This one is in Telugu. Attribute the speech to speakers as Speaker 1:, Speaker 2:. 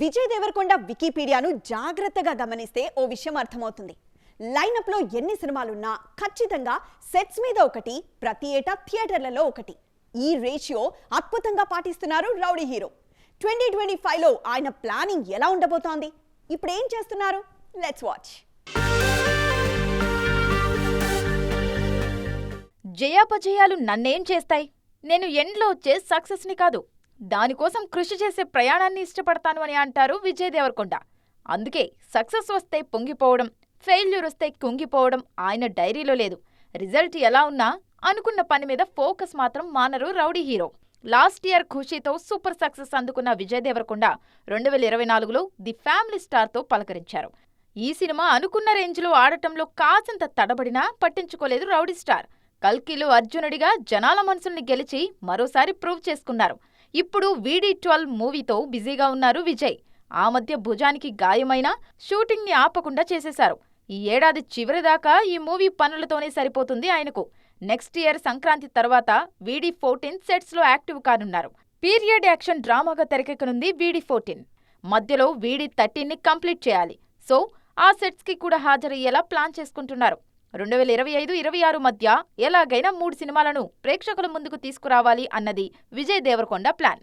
Speaker 1: విజయ్ దేవరకొండ వికీపీడియాను జాగ్రత్తగా గమనిస్తే ఓ విషయం అర్థమవుతుంది. లైనప్లో ఎన్ని సినిమాలున్నా ఖచ్చితంగా సెట్స్ మీద ఒకటి ప్రతి ఏటా థియేటర్లలో ఒకటి. ఈ రేషియో అద్భుతంగా పాటిస్తున్నారు రౌడీ హీరో. ట్వంటీ ట్వంటీ ఫైవ్లో ఆయన ప్లానింగ్ ఎలా ఉండబోతోంది? ఇప్పుడు ఏం చేస్తున్నారు? Let's watch.
Speaker 2: జయాపజయాలు నన్నేం చేస్తాయి? నేను ఎండ్లో వచ్చే సక్సెస్ని కాదు. దానికోసం కృషి చేసే ప్రయాణాన్ని ఇష్టపడతాను అని అంటారు విజయ్ దేవరకొండ. అందుకే సక్సెస్ వస్తే పొంగిపోవడం ఫెయిల్యూర్ వస్తే కుంగిపోవడం ఆయన డైరీలో లేదు. రిజల్ట్ ఎలా ఉన్నా అనుకున్న పని మీద ఫోకస్ మాత్రం మానరు రౌడీ హీరో. లాస్ట్ ఇయర్ ఖుషీతో సూపర్ సక్సెస్ అందుకున్న విజయ్ దేవరకొండ రెండు వేల ఇరవై నాలుగులో ది ఫ్యామిలీ స్టార్తో పలకరించారు. ఈ సినిమా అనుకున్న రేంజ్లో ఆడటంలో కాసంత తడబడినా పట్టించుకోలేదు రౌడీ స్టార్. కల్కిలో అర్జునుడిగా జనాల మనసుల్ని గెలిచి మరోసారి ప్రూవ్ చేసుకున్నారు. ఇప్పుడు వీడి ట్వెల్వ్ మూవీతో బిజీగా ఉన్నారు విజయ్. ఆ మధ్య భుజానికి గాయమైనా షూటింగ్ని ఆపకుండా చేసేశారు. ఈ ఏడాది చివరి దాకా ఈ మూవీ పనులతోనే సరిపోతుంది ఆయనకు. నెక్స్ట్ ఇయర్ సంక్రాంతి తర్వాత వీడి ఫోర్టీన్ సెట్స్లో యాక్టివ్ కానున్నారు. పీరియడ్ యాక్షన్ డ్రామాగా తెరకెక్కనుంది వీడి ఫోర్టీన్. మధ్యలో వీడి థర్టీన్ని కంప్లీట్ చేయాలి. సో ఆ సెట్స్కి కూడా హాజరయ్యేలా ప్లాన్ చేసుకుంటున్నారు. రెండు వేల ఇరవై ఐదు ఇరవై ఆరు మధ్య ఎలాగైనా మూడు సినిమాలను ప్రేక్షకుల ముందుకు తీసుకురావాలి అన్నది విజయ్ దేవరకొండ ప్లాన్.